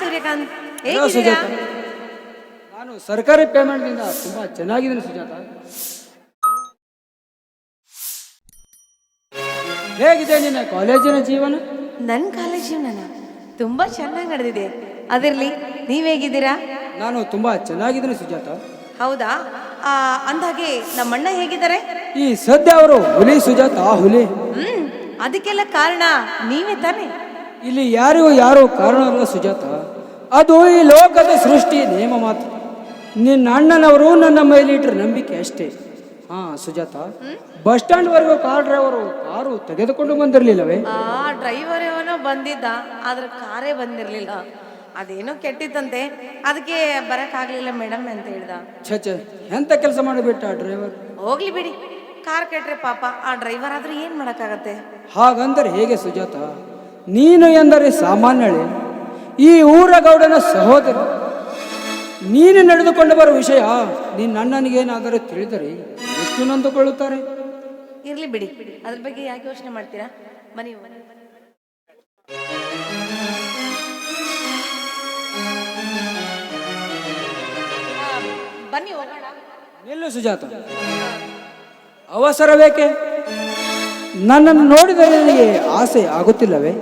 Suryakant? Hello ಹೇಗಿದ್ದೀರಾ? ಸುಜಾತ? ನಾನು ಸರ್ಕಾರಿ ಪೇಮೆಂಟ್ನಿಂದ ತುಂಬಾ ಚೆನ್ನಾಗಿದ್ದೀನಿ ಸುಜಾತ. ಹೇಗಿದೆ ನಿನ್ನ ಕಾಲೇಜಿನ ಜೀವನ? ನನ್ನ ಕಾಲೇಜ್ ಜೀವನ ತುಂಬಾ ಚೆನ್ನಾಗಿ ನಡೆದಿದೆ. ಅದಿರ್ಲಿ ನೀವ್ ಹೇಗಿದ್ದೀರಾ? ನಾನು ತುಂಬಾ ಚೆನ್ನಾಗಿದ್ದೀನಿ ಸುಜಾತ. ಹೌದಾ? ಆ, ಅಂದ್ಹಾಗೆ ನಮ್ಮಣ್ಣ ಹೇಗಿದ್ದಾರೆ? ಈ ಸದ್ಯ ಅವರು ಹುಲಿ ಸುಜಾತ ಹುಲಿ. ಹ್ಮ್ ಅದಕ್ಕೆಲ್ಲ ಕಾರಣ ನೀವೇ ತಾನೆ. ಇಲ್ಲಿ ಯಾರಿಗೂ ಯಾರು ಕಾರಣ ಅಲ್ಲ ಸುಜಾತ. ಅದು ಈ ಲೋಕದ ಸೃಷ್ಟಿ ನೇಮ ಮಾತ್ರ. ನಿನ್ನ ಅಣ್ಣನವರು ನನ್ನ ಮೇಲಿಟ್ಟರೆ ನಂಬಿಕೆ ಅಷ್ಟೇ. ಹಾ ಸುಜಾತ ಬಸ್ ಸ್ಟ್ಯಾಂಡ್ ವರೆಗೂ ಕಾರ್ ಡ್ರೈವರು ಕಾರು ತೆಗೆದುಕೊಂಡು ಬಂದಿರಲಿಲ್ಲವೇ? ಆ ಡ್ರೈವರ್ ಏನೋ ಬಂದಿದ್ದ ಆದ್ರೆ ಕಾರೇ ಬಂದಿರ್ಲಿಲ್ಲ. ಅದೇನೋ ಕೆಟ್ಟಿತ್ತಂತೆ. ಅದಕ್ಕೆ ಬರಕ್ಕಾಗ್ಲಿಲ್ಲ ಮೇಡಮ್ ಅಂತ ಹೇಳ್ದ. ಛ ಛ ಎಂತ ಕೆಲಸ ಮಾಡಿಬಿಟ್ಟ ಡ್ರೈವರ್? ಹೋಗ್ಲಿ ಬಿಡಿ. ಕಾರ್ ಕೆಟ್ರೆ ಪಾಪ ಆ ಡ್ರೈವರ್ ಆದ್ರೆ ಏನ್ ಮಾಡಕ್ಕಾಗತ್ತೆ? ಹಾಗಂದ್ರೆ ಹೇಗೆ ಸುಜಾತ? ನೀನು ಎಂದರೆ ಸಾಮಾನ್ಯಳೆ? ಈ ಊರ ಗೌಡನ ಸಹೋದರ ನೀನು ನಡೆದುಕೊಂಡು ಬರೋ ವಿಷಯ ನಿನ್ನ ನನ್ನನಿಗೇನಾದರೂ ತಿಳಿದರೆ ಎಷ್ಟು ನೊಂದುಕೊಳ್ಳುತ್ತಾರೆ ಇರ್ಲಿ ಬಿಡಿ. ಅದ್ರ ಬಗ್ಗೆ ಯಾಕೆ ಯೋಚನೆ ಮಾಡ್ತೀರಾ? ಬನ್ನಿ. ಬನ್ನಿ. ಹೋಗೋಣ. ನಿಲ್ಲು ಸುಜಾತ. ಅವಸರ ಬೇಕೆ? ನನ್ನನ್ನು ನೋಡಿದರೆ ನನಗೆ ಆಸೆ ಆಗುತ್ತಿಲ್ಲವೇ?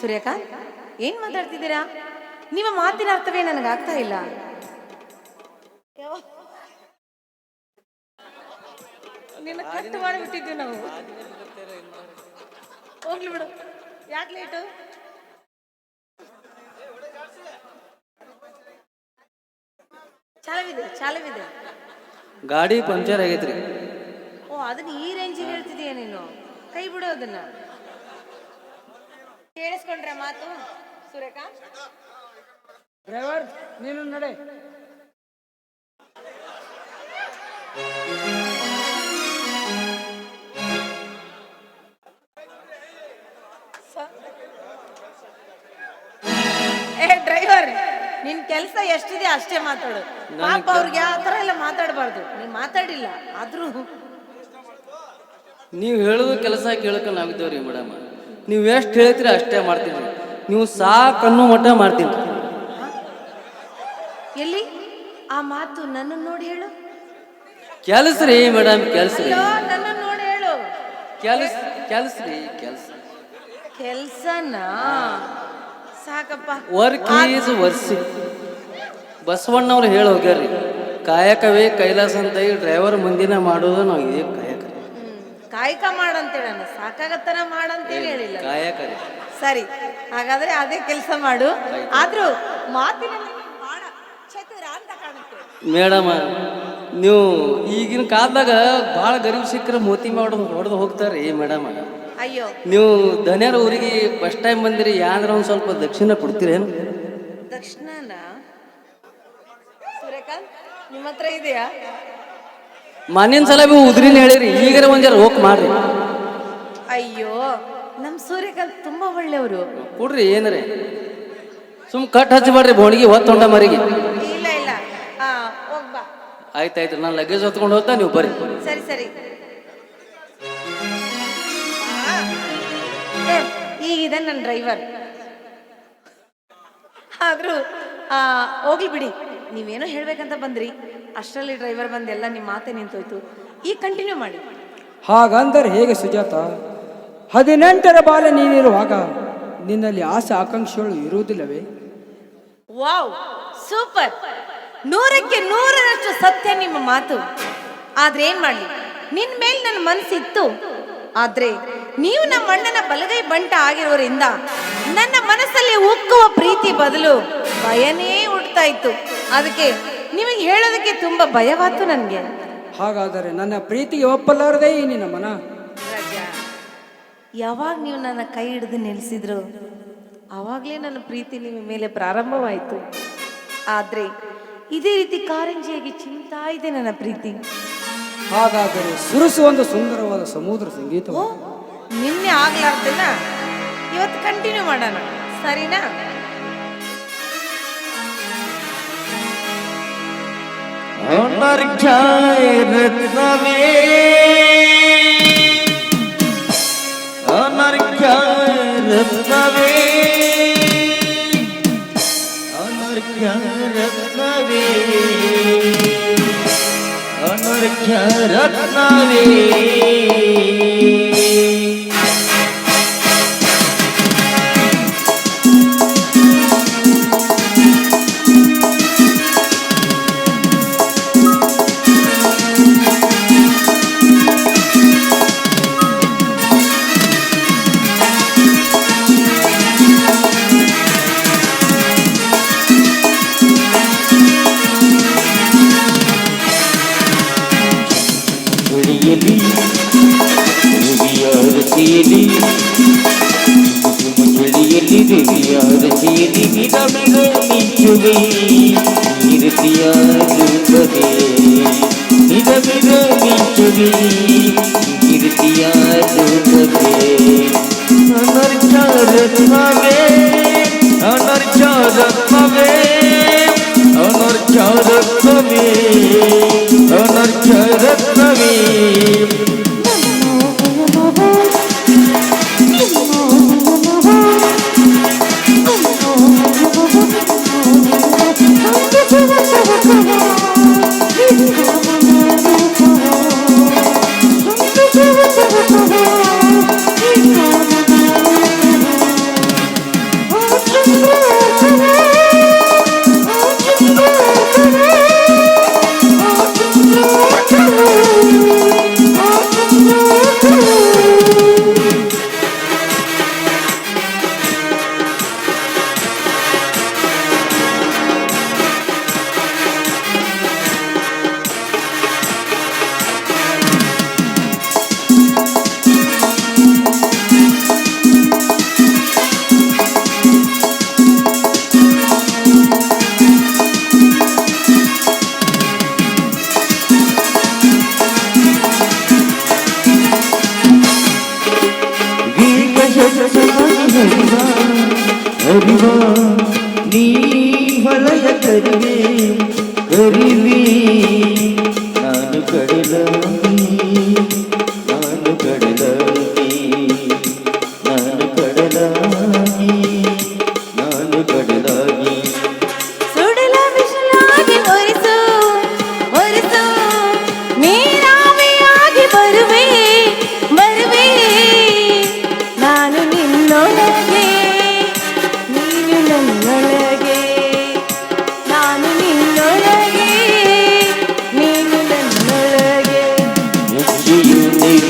ಸೂರ್ಯಕಾಂತ್ ಏನ್ ಮಾತಾಡ್ತಿದ್ದೀರಾ? ನಿಮ್ಮ ಮಾತಿನ ಅರ್ಥವೇ ನನಗೆ ಆಗ್ತಾ ಇಲ್ಲ. ನಿನ್ನ ಕಟ್ ಮಾಡಿಬಿಟ್ಟಿದ್ವಿ ನಾವು. ಹೋಗ್ಲಿ ಬಿಡು. ಯಾಕೆ ಲೇಟು ಚಾಲವಿದೆ ಚಾಲವಿದೆ. ಗಾಡಿ ಪಂಚರ್ ಆಗೈತ್ರಿ. ಓ ಅದನ್ನ ಈ ರೇಂಜಿಗೆ ಹೇಳ್ತಿದೀಯ ನೀನು. ಕೈ ಬಿಡು ಅದನ್ನ. ಕೇಳಿಸ್ಕೊಂಡ್ರೆ ಮಾತು? ಸೂರ್ಯಕಾಂತ್ ಡ್ರೈವರ್ ನೀನು ನಡೆ. ಏ ಡ್ರೈವರ್ ನಿನ್ ಕೆಲಸ ಎಷ್ಟಿದೆ ಅಷ್ಟೇ ಮಾತಾಡು. ಪಾಪ ಅವ್ರಿಗೆ ಆ ಥರ ಎಲ್ಲ ಮಾತಾಡಬಾರ್ದು. ನೀನ್ ಮಾತಾಡಿಲ್ಲ ಆದ್ರೂ. ನೀವು ಹೇಳೋದು ಕೆಲಸ ಕೇಳಕ ನಾವಿದ್ದೇವ್ರಿ ಮೇಡಮ್. ನೀವು ಎಷ್ಟು ಹೇಳ್ತೀರಿ ಅಷ್ಟೇ ಮಾಡ್ತೀನಿ. ನೀವು ಸಾಕನ್ನು ಮಠ ಮಾಡ್ತೀನಿ ಎಲ್ಲಿ? ಆ ಮಾತು ನನ್ನ ನೋಡಿ ಹೇಳು. ಕೆಲಸ ರೀ ಮೇಡಮ್ ಕೆಲಸ ರೀ. ನನ್ನ ನೋಡಿ ಹೇಳು. ಕೆಲಸ ಕೆಲಸ ರೀ ಕೆಲಸ. ಕೆಲಸನ? ಸಾಕಪ್ಪ. Work is worship. ಬಸವಣ್ಣವ್ರು ಹೇಳಿ ಹೋಗ್ಯಾರ್ರಿ. ಕಾಯಕವೇ ಕೈಲಾಸ ಅಂತ ಹೇಳಿ ಡ್ರೈವರ್ ಮುಂದಿನ ಮಾಡೋದು ನಾವು ಇದೇ ಕಾಯಕ. ಕಾಯಕ ಮಾಡಂತೇಳ ಸಾಕಾಗತ್ತನ ಮಾಡಂತೇಳಿ ಹೇಳಿಲ್ಲ. ಕಾಯಕ ರೀ. ಸರಿ ಹಾಗಾದ್ರೆ ಅದೇ ಕೆಲಸ ಮಾಡು. ಆದ್ರೂ ಮಾತಿನಲ್ಲಿ ಬಹಳ ಚತುರ ಅಂತ ಕಾಣುತ್ತೆ. ಮೇಡಮ್ ನೀವು ಈಗಿನ ಕಾಲದಾಗ ಭಾಳ ಗರೀಬ್ ಸಿಕ್ಕರೆ ಮೋತಿ ಮಾಡೋದು ಹೊಡೆದು ಹೋಗ್ತಾರೆ ಮೇಡಮ್. ಅಯ್ಯೋ. ನೀವು ಧನ್ಯರ ಊರಿಗೆ ಫಸ್ಟ್ ಟೈಮ್ ಬಂದಿರಿ ಯಾಂದ್ರ ಒಂದು ಸ್ವಲ್ಪ ದಕ್ಷಿಣ ಕೊಡ್ತೀರೇನು? ದಕ್ಷಿಣನ? ಸೂರ್ಯಕಾಂತ್ ನಿಮ್ಮ ಹತ್ರ ಇದೆಯಾ? ಮಣ್ಣಿನ ಸಲ ಉದ್ರಿನ ಹೇಳಿರಿ ಈಗರ ಒಂದ್ ಜರ ಹೋಗ್ ಮಾಡ್ರಿ. ಅಯ್ಯೋ. ನಮ್ ಸೂರ್ಯಕಾಂತ್ ತುಂಬಾ ಒಳ್ಳೆಯವರು. ಕೊಡ್ರಿ ಏನ್ರಿ? ಸುಮ್ ಕಟ್ ಹಚ್ಚಬೇಡ್ರಿ ಬೋಣಿಗೆ ಹೊತ್ತೊಂಡ ಮರಿಗೆ. ಇಲ್ಲ ಇಲ್ಲ. ಆ ಹೋಗ್ಬಾ ಆಯ್ತಾಯ್ತು ನಾನು ಲಗೇಜ್ ಹೊತ್ಕೊಂಡು ಹೋಗ್ತಾ ನೀವು ಬರ್ರಿ. ಸರಿ ಸರಿ. ಆ, ಏ, ಈಗಿದೆ ನನ್ನ ಡ್ರೈವರ್ ಆದ್ರೂ ಆ, ಹೋಗ್ಲಿ ಬಿಡಿ. ನೀವೇನೋ ಹೇಳ್ಬೇಕಂತ ಬಂದ್ರಿ. ಅಷ್ಟರಲ್ಲಿ ಡ್ರೈವರ್ ಬಂದು ಎಲ್ಲ ನಿಮ್ಮ ಮಾತೆ ನಿಂತೋಯ್ತು. ಈಗ ಕಂಟಿನ್ಯೂ ಮಾಡಿ. ಹಾಗಂದರೆ ಹೇಗೆ ಸುಜಾತ? ಹದಿನೆಂಟರ ಬಾಲ ನೀನಿರುವಾಗ ನಿನ್ನಲ್ಲಿ ಆಸೆ ಆಕಾಂಕ್ಷೆಗಳು ಇರುವುದಿಲ್ಲವೇ? Wow super. ನೂರಕ್ಕೆ ನೂರರಷ್ಟು ಸತ್ಯ ನಿಮ್ಮ ಮಾತು. ಆದ್ರೆ ಏನ್ ಮಾಡ್ಲಿ? ನಿನ್ ಮೇಲೆ ನನ್ನ ಮನಸ್ಸಿತ್ತು ಆದ್ರೆ ನೀವು ನಮ್ಮ ಅಣ್ಣನ ಬಲಗೈ ಬಂಟ ಆಗಿರೋರಿಂದ ನನ್ನ ಮನಸ್ಸಲ್ಲಿ ಉಕ್ಕುವ ಪ್ರೀತಿ ಬದಲು ಭಯನೇ ಹುಡ್ತಾ ಇತ್ತು. ಅದಕ್ಕೆ ನಿಮಗೆ ಹೇಳೋದಕ್ಕೆ ತುಂಬಾ ಭಯವಾತು ನನಗೆ. ಹಾಗಾದರೆ ನನ್ನ ಪ್ರೀತಿಗೆ ಒಪ್ಪಲಾರದೇ ಏನಿನ ನಿನ್ನ ಮನ? ಯಾವಾಗ ನೀವು ನನ್ನ ಕೈ ಹಿಡಿದು ನಿಲ್ಲಿಸಿದ್ರು ಆವಾಗಲೇ ನನ್ನ ಪ್ರೀತಿ ನಿಮ್ಮ ಮೇಲೆ ಪ್ರಾರಂಭವಾಯಿತು. ಆದರೆ ಇದೇ ರೀತಿ ಕಾರಂಜಿಯಾಗಿ ಚಿಂತಾ ಇದೆ ನನ್ನ ಪ್ರೀತಿ. ಹಾಗಾದರೆ ಸುರುಸು ಒಂದು ಸುಂದರವಾದ ಸಮುದ್ರ ಸಂಗೀತ ಓ ನಿನ್ನೆ ಆಗ್ಲಾರ್ದನ್ನ ಇವತ್ತು ಕಂಟಿನ್ಯೂ ಮಾಡೋಣ. ಸರಿನಾ? ಅಂತರ್ಜಾಯ ಅನರ್ಘ್ಯರತ್ನವೇ Amen. तेरी विदम नीचुवे कीर्तिया जुबे विदम नीचुवे कीर्तिया जुबे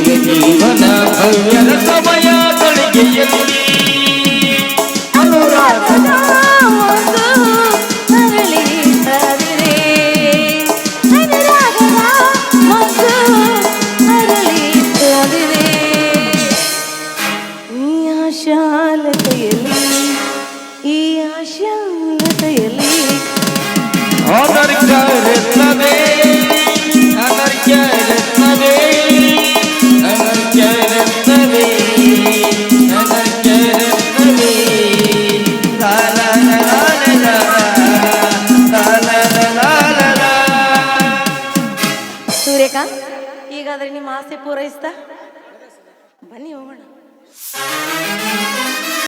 ಜೀವನ ಭವ್ಯದ ಸಮಯ ಗಳಿಗೆ ಬನ್ನಿ ಹೋಗೋಣ.